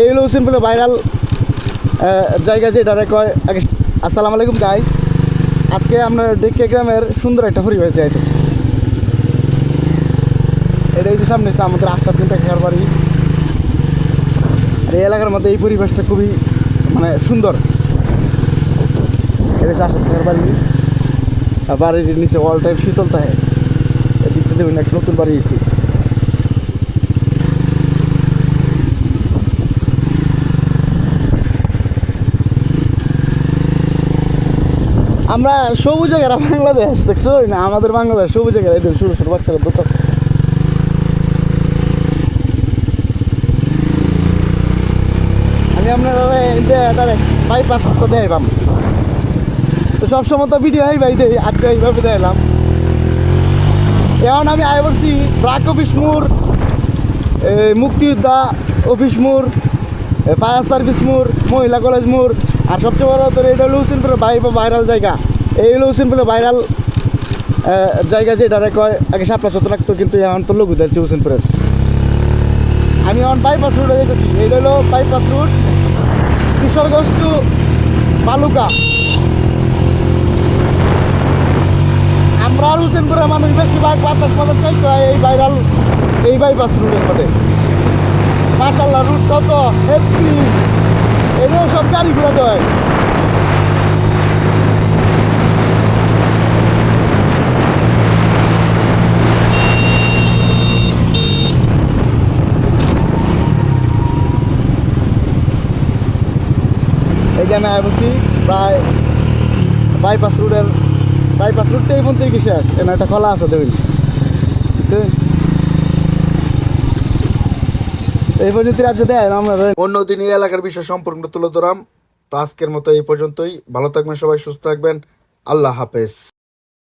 এই হলো simple viral জায়গা যেটা কয় আগে আসসালামু আলাইকুম গাইস আজকে আমরা ডেকে গ্রামের সুন্দর একটা পরিবেশ যাইতেছি। এটা এই যে সামনে আমাদের আশা তিনটা খেয়ার বাড়ি। আর এই এলাকার মধ্যে এই পরিবেশটা খুবই মানে সুন্দর। এটা হচ্ছে আশা খেয়ার বাড়ি। বাড়ির নিচে অল টাইম শীতল থাকে। থেকে দেখুন, একটা নতুন বাড়ি এসেছি। আমরা সবুজ জায়গারা বাংলাদেশ, দেখছ? না, আমাদের বাংলাদেশ সবুজ জায়গারা, এদের ছোটো ছোটো বাচ্চারা দোকাচ্ছে আমি আপনার বাইপাস তো পাম তো সবসময় তো ভিডিও হাই ভাই দেই আজকে এইভাবে দেখলাম এখন আমি আয় বলছি ব্রাক অফিস মোড় মুক্তিযোদ্ধা অফিস মোড় ফায়ার সার্ভিস মোড়, মহিলা কলেজ মোড় আর সবচেয়ে বড় তো এটা হলো হুসেনপুরের ভাই ভাইরাল জায়গা। এই হলো হুসেনপুরের ভাইরাল জায়গা যেটা কয়, আগে সাপলা সত্তর রাখতো, কিন্তু এখন তো লঘু যাচ্ছে হুসেনপুরের আমি এখন বাইপাস রোডে দেখেছি এইটা হলো bypass route Kishoreganj to Baluka. আমরা আর হুসেনপুরের মানুষ বেশিরভাগ বাতাস বাতাস খাই তো এই ভাইরাল এই বাইপাস রুটের মধ্যে। মাসাল্লাহ রুট কত হেপি গাড়ি ঘুরে দেয় এই যে আমি বলছি প্রায় বাইপাস রোডের বাইপাস রোডটা এই পর্যন্ত কি শেষ এখানে একটা খোলা আছে, দেখুন দেখুন। এই পর্যন্ত রাজ্য দেয়, আমরা অন্যদিন এই এলাকার বিষয় সম্পূর্ণ তুলে ধরাম। তো আজকের মতো এই পর্যন্তই। ভালো থাকবেন সবাই, সুস্থ থাকবেন। আল্লাহ হাফেজ।